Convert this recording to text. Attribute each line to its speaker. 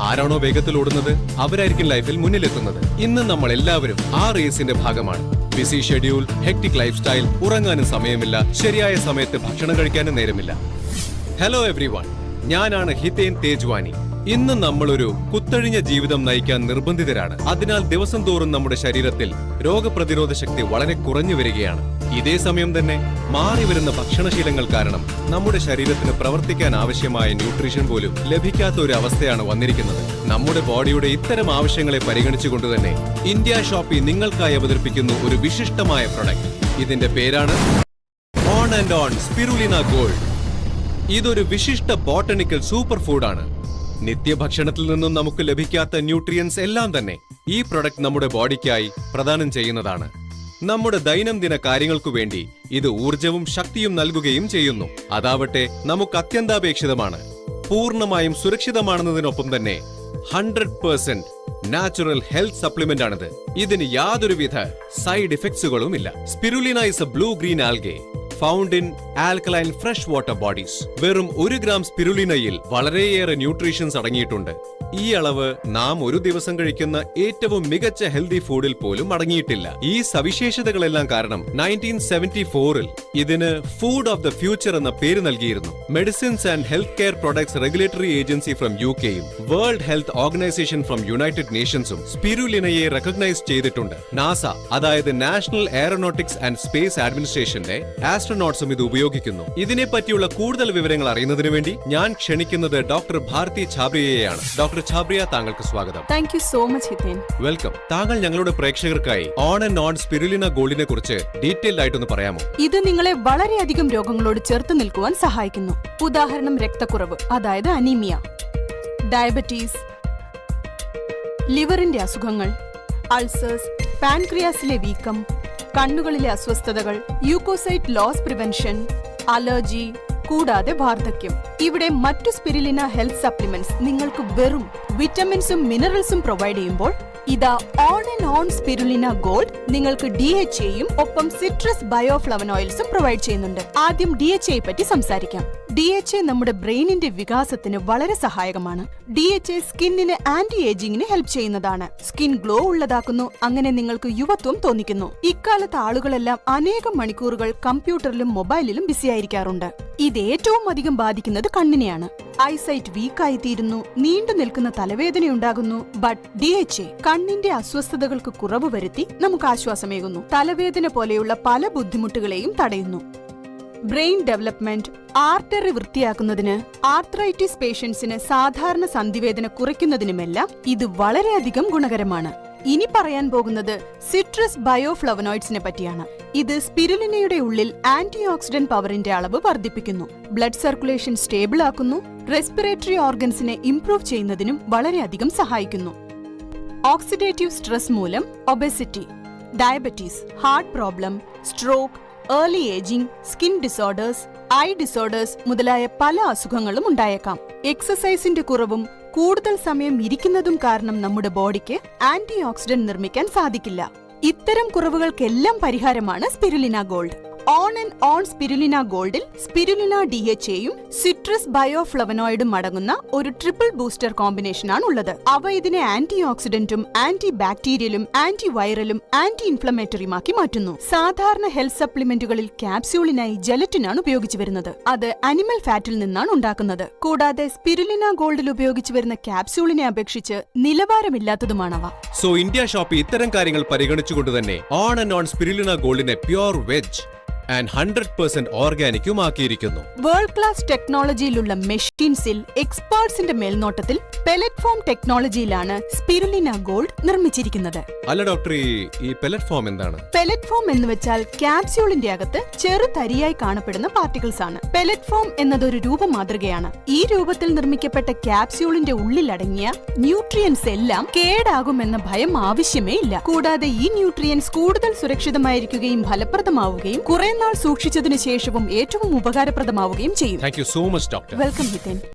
Speaker 1: ആരാണോ വേഗത്തിൽ ഓടുന്നത് അവരായിരിക്കും ലൈഫിൽ മുന്നിലെത്തുന്നത്. ഇന്ന് നമ്മൾ എല്ലാവരും ആ റേസിന്റെ ഭാഗമാണ്. Busy schedule hectic life style ഉറങ്ങാനും സമയമില്ല ശരിയായ സമയത്ത് ഭക്ഷണം കഴിക്കാനും നേരമില്ല. ഹലോ എവ്രി ഞാനാണ് ഹിതേൻ തേജ്വാനി. ഇന്ന് നമ്മളൊരു കുത്തഴിഞ്ഞ ജീവിതം നയിക്കാൻ നിർബന്ധിതരാണ്. അതിനാൽ ദിവസം തോറും നമ്മുടെ ശരീരത്തിൽ രോഗപ്രതിരോധ ശക്തി വളരെ കുറഞ്ഞു വരികയാണ്. ഇതേ സമയം തന്നെ മാറി വരുന്ന ഭക്ഷണശീലങ്ങൾ കാരണം നമ്മുടെ ശരീരത്തിന് പ്രവർത്തിക്കാൻ ആവശ്യമായ ന്യൂട്രീഷൻ പോലും ലഭിക്കാത്ത ഒരു അവസ്ഥയാണ് വന്നിരിക്കുന്നത്. നമ്മുടെ ബോഡിയുടെ ഇത്തരം ആവശ്യങ്ങളെ പരിഗണിച്ചുകൊണ്ട് തന്നെ ഇന്ത്യ ഷോപ്പി നിങ്ങൾക്കായി അവതരിപ്പിക്കുന്നു ഒരു വിശിഷ്ടമായ പ്രൊഡക്റ്റ്. ഇതിന്റെ പേരാണ് on and on spirulina gold ഇതൊരു വിശിഷ്ട ബോട്ടണിക്കൽ സൂപ്പർ ഫുഡാണ് നിത്യഭക്ഷണത്തിൽ നിന്നും നമുക്ക് ലഭിക്കാത്ത ന്യൂട്രിയൻസ് എല്ലാം തന്നെ ഈ പ്രൊഡക്റ്റ് നമ്മുടെ ബോഡിക്കായി പ്രദാനം ചെയ്യുന്നതാണ്. നമ്മുടെ ദൈനംദിന കാര്യങ്ങൾക്കു വേണ്ടി ഇത് ഊർജവും ശക്തിയും നൽകുകയും ചെയ്യുന്നു. അതാവട്ടെ നമുക്ക് അത്യന്താപേക്ഷിതമാണ്. പൂർണമായും സുരക്ഷിതമാണെന്നതിനൊപ്പം തന്നെ hundred percent natural health supplement ആണിത്. ഇതിന് യാതൊരുവിധ സൈഡ് ഇഫക്ട്സുകളും ഇല്ല spirulina is a blue green algae found in alkaline fresh water bodies വെറും ഒരു ഗ്രാം സ്പിരുലിനയിൽ വളരെയേറെ ന്യൂട്രീഷൻസ് അടങ്ങിയിട്ടുണ്ട്. ഈ അളവ് നാം ഒരു ദിവസം കഴിക്കുന്ന ഏറ്റവും മികച്ച ഹെൽത്തി ഫുഡിൽ പോലും അടങ്ങിയിട്ടില്ല ഈ സവിശേഷതകളെല്ലാം കാരണം നയന്റീൻ സെവന്റി ഫോറിൽ ഇതിന് ഫുഡ് ഓഫ് ദ ഫ്യൂച്ചർ എന്ന പേര് നൽകിയിരുന്നു. Medicines and health care products regulatory agency from U കെയും world health organisation from united നേഷൻസും സ്പിരുലിനയെ റെക്കഗ്നൈസ് ചെയ്തിട്ടുണ്ട്. നാസ അതായത് നാഷണൽ എയറോനോട്ടിക്സ് ആൻഡ് സ്പേസ് അഡ്മിനിസ്ട്രേഷന്റെ ആസ്ട്രോനോട്ട്സും ഇത് ഉപയോഗിക്കുന്നു. ഇതിനെ പറ്റിയുള്ള കൂടുതൽ വിവരങ്ങൾ അറിയുന്നതിനു വേണ്ടി ഞാൻ ക്ഷണിക്കുന്നത് ഡോക്ടർ ഭാരതി ഛാബ്രിയയെയാണ് ഡോക്ടർ ഛാബ്രിയ താങ്കൾക്ക് സ്വാഗതം.
Speaker 2: Thank you so much Hiten
Speaker 1: welcome താങ്കൾ ഞങ്ങളുടെ പ്രേക്ഷകർക്കായി ഓൺ ആൻഡ് ഓൺ സ്പിരുലിന ഗോൾഡിനെ കുറിച്ച് ഡീറ്റെയിൽഡ് ആയിട്ടൊന്ന് പറയാമോ?
Speaker 2: ഇത് നിങ്ങളെ വളരെയധികം രോഗങ്ങളോട് ചേർത്ത് നിൽക്കുവാൻ സഹായിക്കുന്നു. ഉദാഹരണം രക്തക്കുറവ് അതായത് അനീമിയ ഡയബറ്റീസ് ലിവറിന്റെ അസുഖങ്ങൾ അൾസേഴ്സ് പാൻക്രിയാസിലെ വീക്കം കണ്ണുകളിലെ അസ്വസ്ഥതകൾ യൂക്കോസൈറ്റ് ലോസ് പ്രിവെൻഷൻ അലർജി കൂടാതെ വാർദ്ധക്യം. ഇവിടെ മറ്റു സ്പിരിലിന ഹെൽത്ത് സപ്ലിമെന്റ്സ് നിങ്ങൾക്ക് വെറും വിറ്റമിൻസും മിനറൽസും പ്രൊവൈഡ് ചെയ്യുമ്പോൾ ഇതാ on and on spirulina gold നിങ്ങൾക്ക് ഡി എച്ച് എയും ഒപ്പം സിട്രസ് ബയോഫ്ലവൻ ഓയിൽസും പ്രൊവൈഡ് ചെയ്യുന്നുണ്ട്. ആദ്യം ഡി എച്ച് എയെ പറ്റി സംസാരിക്കാം. ഡി എച്ച് എ നമ്മുടെ ബ്രെയിനിന്റെ വികാസത്തിന് വളരെ സഹായകമാണ്. ഡി എച്ച് എ സ്കിന്നിന് ആന്റി ഏജിങ്ങിന് ഹെൽപ്പ് ചെയ്യുന്നതാണ്. സ്കിൻ ഗ്ലോ ഉള്ളതാക്കുന്നു അങ്ങനെ നിങ്ങൾക്ക് യുവത്വം തോന്നിക്കുന്നു. ഇക്കാലത്ത് ആളുകളെല്ലാം അനേകം മണിക്കൂറുകൾ കമ്പ്യൂട്ടറിലും മൊബൈലിലും ബിസി ബിസിയായിരിക്കാറുണ്ട് ഇത് ഏറ്റവും അധികം ബാധിക്കുന്നത് കണ്ണിനെയാണ്. ഐസൈറ്റ് വീക്കായി തീരുന്നു നീണ്ടു നിൽക്കുന്ന തലവേദന ഉണ്ടാകുന്നു ബട്ട് ഡി എച്ച് എ കണ്ണിന്റെ അസ്വസ്ഥതകൾക്ക് കുറവ് വരുത്തി നമുക്ക് ആശ്വാസമേകുന്നു. തലവേദന പോലെയുള്ള പല ബുദ്ധിമുട്ടുകളെയും തടയുന്നു. ബ്രെയിൻ ഡെവലപ്മെന്റ് ആർട്ടറി വൃത്തിയാക്കുന്നതിന് ആർത്രൈറ്റിസ് പേഷ്യൻസിന് സാധാരണ സന്ധിവേദന കുറയ്ക്കുന്നതിനുമെല്ലാം ഇത് വളരെയധികം ഗുണകരമാണ്. ഇനി പറയാൻ പോകുന്നത് സിട്രസ് ബയോഫ്ലവനോയിഡ്സിനെ പറ്റിയാണ്. ഇത് സ്പിരുലിനയുടെ ഉള്ളിൽ ആന്റി ഓക്സിഡന്റ് പവറിന്റെ അളവ് വർദ്ധിപ്പിക്കുന്നു. ബ്ലഡ് സർക്കുലേഷൻ സ്റ്റേബിൾ ആക്കുന്നു. റെസ്പിറേറ്ററി ഓർഗൻസിനെ ഇംപ്രൂവ് ചെയ്യുന്നതിനും വളരെയധികം സഹായിക്കുന്നു. ഓക്സിഡേറ്റീവ് സ്ട്രെസ് മൂലം obesity diabetes heart problem stroke early ageing skin disorders eye disorders മുതലായ പല അസുഖങ്ങളും ഉണ്ടായേക്കാം. എക്സസൈസിന്റെ കുറവും കൂടുതൽ സമയം ഇരിക്കുന്നതും കാരണം നമ്മുടെ ബോഡിക്ക് ആന്റി ഓക്സിഡന്റ് നിർമ്മിക്കാൻ സാധിക്കില്ല. ഇത്തരം കുറവുകൾക്കെല്ലാം പരിഹാരമാണ് spirulina gold on and on spirulina ഗോൾഡിൽ spirulina D H എയും സിട്രസ് ബയോഫ്ലവനോയിഡും അടങ്ങുന്ന ഒരു ട്രിപ്പിൾ ബൂസ്റ്റർ കോമ്പിനേഷനാണ് ഉള്ളത്. അവ ഇതിനെ ആന്റി ഓക്സിഡന്റും ആന്റി ബാക്ടീരിയലും ആന്റി വൈറലും ആന്റി ഇൻഫ്ലമേറ്ററിയുമാക്കി മാറ്റുന്നു. സാധാരണ ഹെൽത്ത് സപ്ലിമെന്റുകളിൽ ക്യാപ്സ്യൂളിനായി ജലറ്റിനാണ് ഉപയോഗിച്ചു വരുന്നത്. അത് അനിമൽ ഫാറ്റിൽ നിന്നാണ് ഉണ്ടാക്കുന്നത്. കൂടാതെ സ്പിരുലിന ഗോൾഡിൽ ഉപയോഗിച്ചു വരുന്ന ക്യാപ്സ്യൂളിനെ അപേക്ഷിച്ച് നിലവാരമില്ലാത്തതുമാണവ
Speaker 1: സോ ഇന്ത്യ ഷോപ്പ് ഇത്തരം കാര്യങ്ങൾ പരിഗണിച്ചുകൊണ്ട് തന്നെ on and on spirulina ഗോൾഡിനെ pure veg and hundred percent ഓർഗാനിക്കും ആക്കിയിരിക്കുന്നു.
Speaker 2: വേൾഡ് ക്ലാസ് ടെക്നോളജിയിലുള്ള മെഷീൻസിൽ എക്സ്പേർട്സിന്റെ മേൽനോട്ടത്തിൽ പെലറ്റ് ഫോം ടെക്നോളജിയിലാണ് സ്പിരുലിന ഗോൾഡ് നിർമ്മിച്ചിരിക്കുന്നത്.
Speaker 1: അല്ല ഡോക്ടർ ഈ പെലറ്റ് ഫോം എന്താണ്?
Speaker 2: പെലറ്റ് ഫോം എന്ന് വെച്ചാൽ ക്യാപ്സ്യൂളിന്റെ അകത്ത് ചെറു തരിയായി കാണപ്പെടുന്ന പാർട്ടിക്കിൾസ് ആണ്. പെലറ്റ് ഫോം എന്നതൊരു രൂപമാതൃകയാണ്. ഈ രൂപത്തിൽ നിർമ്മിക്കപ്പെട്ട ക്യാപ്സ്യൂളിന്റെ ഉള്ളിലടങ്ങിയ ന്യൂട്രിയൻസ് എല്ലാം കേടാകുമെന്ന ഭയം ആവശ്യമേ ഇല്ല. കൂടാതെ ഈ ന്യൂട്രിയൻസ് കൂടുതൽ സുരക്ഷിതമായിരിക്കുകയും ഫലപ്രദമാവുകയും കുറെ നാൾ സൂക്ഷിച്ചതിനു ശേഷവും ഏറ്റവും ഉപകാരപ്രദമാവുകയും ചെയ്യും.
Speaker 1: Thank you so much doctor
Speaker 2: welcome Hiten